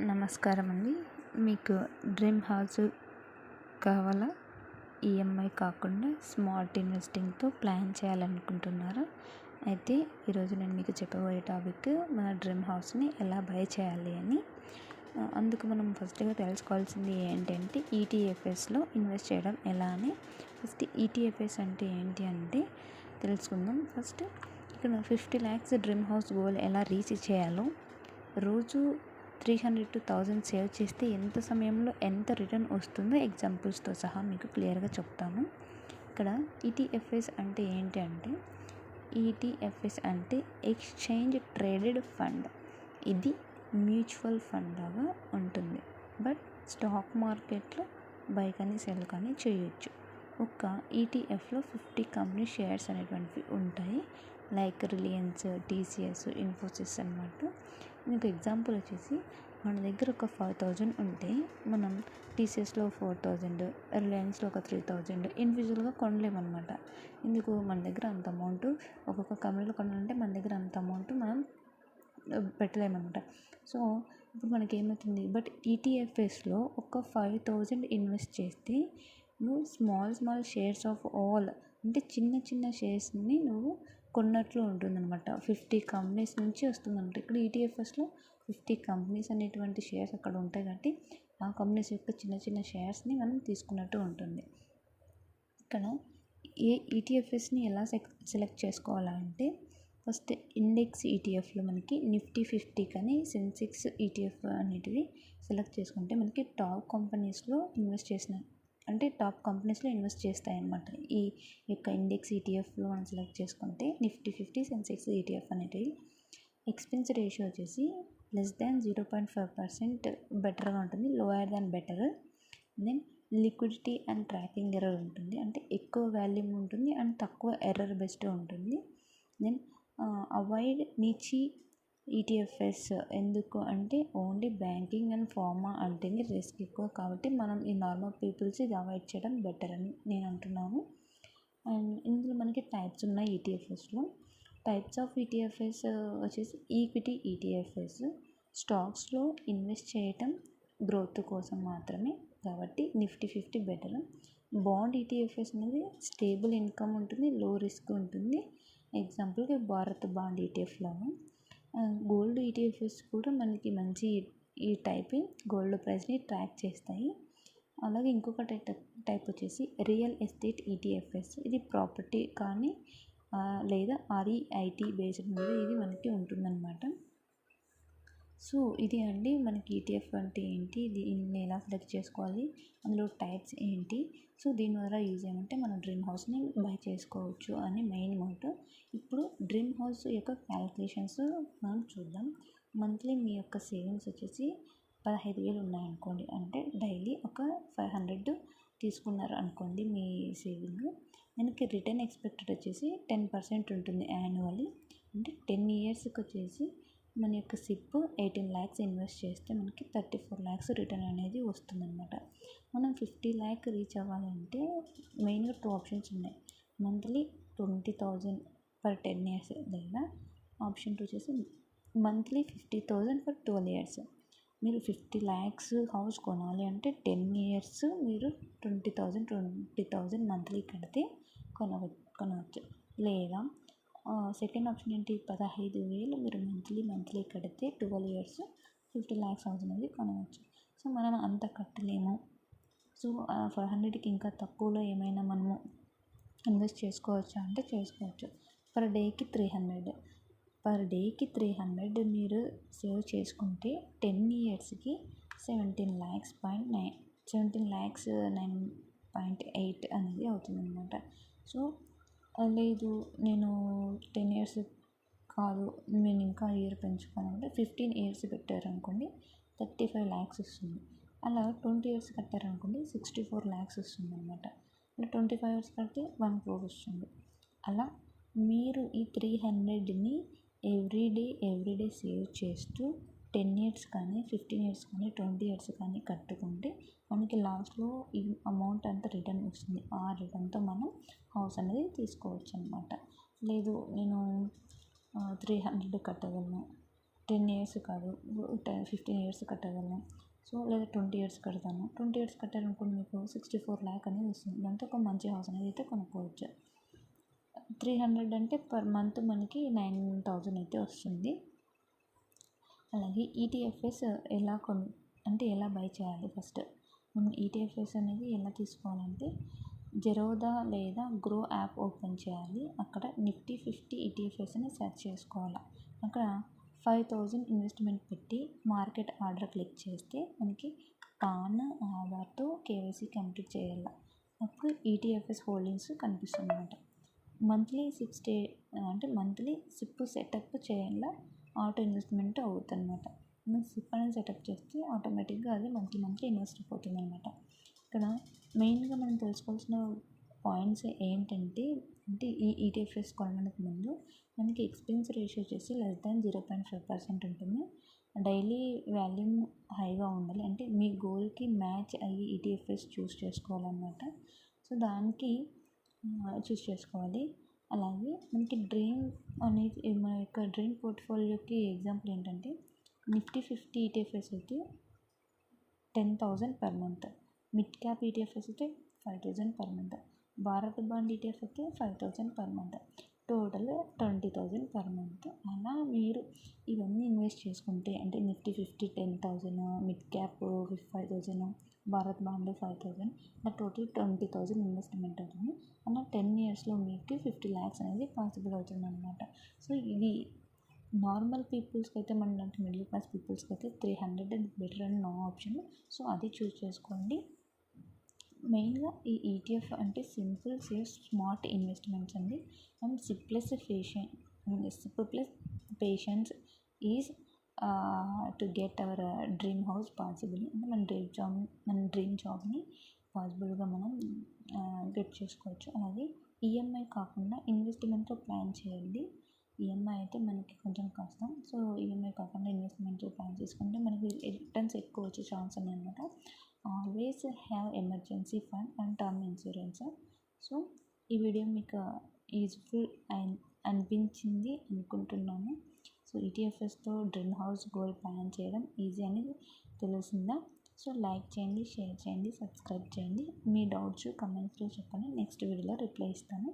నమస్కారం అండి మీకు డ్రీమ్ హౌస్ కావాలా? ఈఎంఐ కాకుండా స్మార్ట్ ఇన్వెస్టింగ్తో ప్లాన్ చేయాలనుకుంటున్నారా? అయితే ఈరోజు నేను మీకు చెప్పబోయే టాపిక్ మన డ్రీమ్ హౌస్ని ఎలా బై చేయాలి అని. అందుకు మనం ఫస్ట్గా తెలుసుకోవాల్సింది ఏంటంటే ఈటీఎఫ్ఎస్లో ఇన్వెస్ట్ చేయడం ఎలా అని. ఫస్ట్ ఈటీఎఫ్ఎస్ అంటే ఏంటి అంటే తెలుసుకుందాం. ఫస్ట్ ఇక్కడ fifty lakhs dream house goal ఎలా రీచ్ చేయాలో. రోజు three hundred to thousand save చేస్తే ఎంత సమయంలో ఎంత రిటర్న్ వస్తుందో ఎగ్జాంపుల్స్తో సహా మీకు క్లియర్గా చెప్తాను. ఇక్కడ ఈటీఎఫ్ఎస్ అంటే ఏంటి అంటే ఈటీఎఫ్ఎస్ అంటే ఎక్స్చేంజ్ ట్రేడెడ్ ఫండ్. ఇది మ్యూచువల్ ఫండ్ లాగా ఉంటుంది. బట్ స్టాక్ మార్కెట్లో బై కానీ సెల్ కానీ చేయొచ్చు. ఒక ఈటీఎఫ్లో ఫిఫ్టీ కంపెనీ షేర్స్ అనేటువంటివి ఉంటాయి. లైక్ రిలయన్స్ టీసీఎస్ ఇన్ఫోసిస్ అనమాట మీకు ఎగ్జాంపుల్ వచ్చేసి మన దగ్గర ఒక ఫైవ్ థౌజండ్ ఉంటే మనం టీసీఎస్లో ఫోర్ థౌజండ్ రిలయన్స్లో ఒక త్రీ థౌజండ్ ఇండివిజువల్గా కొనలేమన్నమాట. ఎందుకు? మన దగ్గర అంత అమౌంట్ ఒక్కొక్క కంపెనీలో కొనాలంటే మన దగ్గర అంత అమౌంట్ మనం పెట్టలేమన్నమాట. సో ఇప్పుడు మనకి ఏమవుతుంది బట్ ఈటీఎఫ్ఎస్లో ఒక ఫైవ్ థౌజండ్ ఇన్వెస్ట్ చేస్తే నువ్వు small small shares of all అంటే చిన్న చిన్న షేర్స్ని నువ్వు కొన్నట్లు ఉంటుందన్నమాట. ఫిఫ్టీ కంపెనీస్ నుంచి వస్తుందన్నమాట. ఇక్కడ ఈటీఎఫ్ఎస్లో ఫిఫ్టీ కంపెనీస్ అనేటువంటి షేర్స్ అక్కడ ఉంటాయి కాబట్టి ఆ కంపెనీస్ యొక్క చిన్న చిన్న షేర్స్ని మనం తీసుకున్నట్టు ఉంటుంది. ఇక్కడ ఏ ఈటీఎఫ్ఎస్ని ఎలా సెక్ సెలెక్ట్ చేసుకోవాలంటే ఫస్ట్ ఇండెక్స్ ఈటీఎఫ్లో మనకి నిఫ్టీ ఫిఫ్టీ కానీ సెన్సెక్స్ ఈటీఎఫ్ అనేటివి సెలెక్ట్ చేసుకుంటే మనకి టాప్ కంపెనీస్లో ఇన్వెస్ట్ చేసిన అంటే టాప్ కంపెనీస్లో ఇన్వెస్ట్ చేస్తాయి అన్నమాట ఈ యొక్క ఇండెక్స్ ఈటీఎఫ్లో మనం సెలెక్ట్ చేసుకుంటే నిఫ్టీ ఫిఫ్టీ సెన్సెక్స్ ఈటీఎఫ్ అనేటివి. ఎక్స్పెన్స్ రేషియో వచ్చేసి less than zero point five percent బెటర్గా ఉంటుంది lower than better. Then liquidity and tracking error ఉంటుంది. అంటే ఎక్కువ వాల్యూమ్ ఉంటుంది అండ్ తక్కువ ఎర్రర్ బెస్ట్ ఉంటుంది. దెన్ అవాయిడ్ నీచి ఈటీఎఫ్ఎస్ ఎందుకు అంటే ఓన్లీ బ్యాంకింగ్ అండ్ ఫార్మా అంటేనే రిస్క్ ఎక్కువ కాబట్టి మనం ఈ నార్మల్ పీపుల్స్ ఇది అవాయిడ్ చేయడం బెటర్ అని నేను అంటున్నాను. అండ్ ఇందులో మనకి టైప్స్ ఉన్నాయి ఈటీఎఫ్ఎస్లో టైప్స్ ఆఫ్ ఈటీఎఫ్ఎస్ వచ్చేసి ఈక్విటీ ఈటీఎఫ్ఎస్ స్టాక్స్లో ఇన్వెస్ట్ చేయటం గ్రోత్ కోసం మాత్రమే కాబట్టి Nifty fifty better. Bond ETFs అనేది స్టేబుల్ ఇన్కమ్ ఉంటుంది లో రిస్క్ ఉంటుంది. ఎగ్జాంపుల్కి భారత్ బాండ్ ఈటీఎఫ్ లాగా. గోల్డ్ ఈటీఎఫ్ఎస్ కూడా మనకి మంచి ఈ టైప్ గోల్డ్ ప్రైస్ని ట్రాక్ చేస్తాయి. అలాగే ఇంకొక టైప్ వచ్చేసి రియల్ ఎస్టేట్ ఈటీఎఫ్ఎస్. ఇది ప్రాపర్టీ కానీ లేదా ఆర్ఈఐటీ బేస్డ్ మీద ఇది మనకి ఉంటుందన్నమాట. సో ఇది అండి మనకి ఈటీఎఫ్ అంటే ఏంటి? దీన్ని ఎలా సెలెక్ట్ చేసుకోవాలి? అందులో టైప్స్ ఏంటి? సో దీని ద్వారా యూజ్ ఏమంటే మనం డ్రీమ్ హౌస్ని బై చేసుకోవచ్చు అని మెయిన్ మోటో ఇప్పుడు డ్రీమ్ హౌస్ యొక్క క్యాలిక్యులేషన్స్ మనం చూద్దాం. మంత్లీ మీ యొక్క సేవింగ్స్ వచ్చేసి పదహైదు వేలు ఉన్నాయనుకోండి. అంటే డైలీ ఒక ఫైవ్ హండ్రెడ్ తీసుకున్నారు అనుకోండి మీ సేవింగ్ దానికి రిటర్న్ ఎక్స్పెక్టెడ్ వచ్చేసి టెన్ పర్సెంట్ ఉంటుంది యాన్యువల్లీ అంటే టెన్ ఇయర్స్కి వచ్చేసి మన యొక్క సిప్ ఎయిటీన్ ల్యాక్స్ ఇన్వెస్ట్ చేస్తే మనకి థర్టీ ఫోర్ ల్యాక్స్ రిటర్న్ అనేది వస్తుందన్నమాట. మనం ఫిఫ్టీ ల్యాక్ రీచ్ అవ్వాలంటే మెయిన్గా టూ ఆప్షన్స్ ఉన్నాయి. Monthly twenty thousand per ten years లేదా ఆప్షన్ టూ వచ్చేసి monthly fifty thousand for twelve years. మీరు ఫిఫ్టీ ల్యాక్స్ హౌస్ కొనాలి అంటే టెన్ ఇయర్స్ మీరు twenty thousand twenty thousand monthly కడితే కొనవ కొనవచ్చు. లేదా సెకండ్ ఆప్షన్ ఏంటి? పదహైదు వేలు మీరు మంత్లీ మంత్లీ కడితే twelve years fifty lakhs house అనేది కొనవచ్చు. సో మనం అంత కట్టలేము. సో ఫైవ్ హండ్రెడ్కి ఇంకా తక్కువలో ఏమైనా మనము ఇన్వెస్ట్ చేసుకోవచ్చా అంటే చేసుకోవచ్చు. పర్ డేకి త్రీ హండ్రెడ్. పర్ డేకి త్రీ హండ్రెడ్ మీరు సేవ్ చేసుకుంటే టెన్ ఇయర్స్కి seventeen lakhs point nine seventeen lakhs nine point eight అనేది అవుతుందన్నమాట. సో లేదు నేను టెన్ ఇయర్స్ కాదు నేను ఇంకా ఇయర్ పెంచుకోవాలంటే ఫిఫ్టీన్ ఇయర్స్ పెట్టారనుకోండి థర్టీ ఫైవ్ ల్యాక్స్ వస్తుంది. అలా ట్వంటీ ఇయర్స్ కట్టారనుకోండి సిక్స్టీ ఫోర్ ల్యాక్స్ వస్తుంది అనమాట అలా ట్వంటీ ఫైవ్ ఇయర్స్ కడితే వన్ క్రోర్ వస్తుంది. అలా మీరు ఈ three హండ్రెడ్ని every day every day save చేస్తూ టెన్ ఇయర్స్ కానీ ఫిఫ్టీన్ ఇయర్స్ కానీ ట్వంటీ ఇయర్స్ కానీ కట్టుకుంటే మనకి లాస్ట్లో ఈ అమౌంట్ అంతా రిటర్న్ వస్తుంది ఆ రిటర్న్తో మనం హౌస్ అనేది తీసుకోవచ్చు అనమాట లేదు నేను త్రీ హండ్రెడ్ కట్టగలను. టెన్ ఇయర్స్ కాదు టెన్ ఫిఫ్టీన్ ఇయర్స్ కట్టగలను. సో లేదా ట్వంటీ ఇయర్స్ కడతాను. ట్వంటీ ఇయర్స్ కట్టారనుకోండి మీకు సిక్స్టీ ఫోర్ ల్యాక్ అనేది వస్తుంది. దాంతో ఒక మంచి హౌస్ అనేది అయితే కొనుక్కోవచ్చు. త్రీ హండ్రెడ్ అంటే పర్ మంత్ మనకి నైన్ థౌజండ్ అయితే వస్తుంది. అలాగే ఈటీఎఫ్ఎస్ ఎలా కొన్ అంటే ఎలా బై చేయాలి ఫస్ట్ మనం ఈటీఎఫ్ఎస్ అనేది ఎలా తీసుకోవాలంటే జెరోదా లేదా గ్రో యాప్ ఓపెన్ చేయాలి. అక్కడ నిఫ్టీ ఫిఫ్టీ ఈటీఎఫ్ఎస్ని సెర్చ్ చేసుకోవాలి. అక్కడ ఫైవ్ థౌజండ్ ఇన్వెస్ట్మెంట్ పెట్టి మార్కెట్ ఆర్డర్ క్లిక్ చేస్తే మనకి పాన్ ఆధార్తో కేవైసీ కంప్లీట్ చేయాలి. అప్పుడు ఈటీఎఫ్ఎస్ హోల్డింగ్స్ కనిపిస్తుంది అనమాట మంత్లీ సిప్ స్టే అంటే మంత్లీ సిప్ సెటప్ చేయాల? ఆటో ఇన్వెస్ట్మెంట్ అవుతుంది అనమాట మనం అనేది సెటప్ చేస్తే ఆటోమేటిక్గా అది మంత్లీ మంత్లీ ఇన్వెస్ట్ అయిపోతుంది అనమాట ఇక్కడ మెయిన్గా మనం తెలుసుకోవాల్సిన పాయింట్స్ ఏంటంటే అంటే ఈ ఈటీఎఫ్ఎస్ కొనడానికి ముందు మనకి ఎక్స్పెన్స్ రేషియో వచ్చేసి less than zero point five percent ఉంటుంది. డైలీ వాల్యూమ్ హైగా ఉండాలి. అంటే మీ గోల్కి మ్యాచ్ అయ్యి ఈటీఎఫ్ఎస్ చూస్ చేసుకోవాలన్నమాట. సో దానికి చూస్ చేసుకోవాలి. అలాగే మనకి డ్రీమ్ అనేది మన యొక్క డ్రీమ్ పోర్ట్ఫోలియోకి ఎగ్జాంపుల్ ఏంటంటే నిఫ్టీ ఫిఫ్టీ ఈటీఎఫ్ఎస్ అయితే ten thousand per month. Mid cap ETFs అయితే five thousand per month. Bharat bond ETF అయితే five thousand per month. Total twenty thousand per month. అలా మీరు ఇవన్నీ ఇన్వెస్ట్ చేసుకుంటే అంటే Nifty fifty ten thousand mid cap five thousand Bharat bond five thousand అలా total twenty thousand investment అవుతుంది. అలా ten ఇయర్స్లో మీకు ఫిఫ్టీ ల్యాక్స్ అనేది పాసిబుల్ అవుతుంది అనమాట సో ఇది నార్మల్ పీపుల్స్కి అయితే మన లాంటి మిడిల్ క్లాస్ పీపుల్స్కి అయితే three hundred and better and no option. So అది చూస్ చేసుకోండి. మెయిన్గా ఈ ఈటీఎఫ్ అంటే సింపుల్ సేఫ్ స్మార్ట్ ఇన్వెస్ట్మెంట్స్ అండి. And SIP plus patient SIP plus patience is to get our dream house possible. అంటే మన డ్రీమ్ జాబ్ మన డ్రీమ్ జాబ్ని పాసిబుల్గా మనం గెట్ చేసుకోవచ్చు. అలాగే ఈఎంఐ కాకుండా ఇన్వెస్ట్మెంట్తో ప్లాన్ చేయండి. ఈఎంఐ అయితే మనకి కొంచెం కష్టం. సో ఈఎంఐ కాకుండా ఇన్వెస్ట్మెంట్ ప్లాన్ చేసుకుంటే మనకి రిటర్న్స్ ఎక్కువ వచ్చే ఛాన్స్ ఉన్నాయన్నమాట always have emergency fund and term insurance so ఈ వీడియో మీకు యూజ్ఫుల్ అనిపించింది అనుకుంటున్నాను. సో ఈటీఎఫ్ఎస్తో డ్రీమ్ హౌస్ గోల్ ప్లాన్ చేయడం ఈజీ అనేది తెలిసిందా? సో లైక్ చేయండి షేర్ చేయండి సబ్స్క్రైబ్ చేయండి. మీ డౌట్స్ కమెంట్స్లో చెప్పండి. నెక్స్ట్ వీడియోలో రిప్లై ఇస్తాను.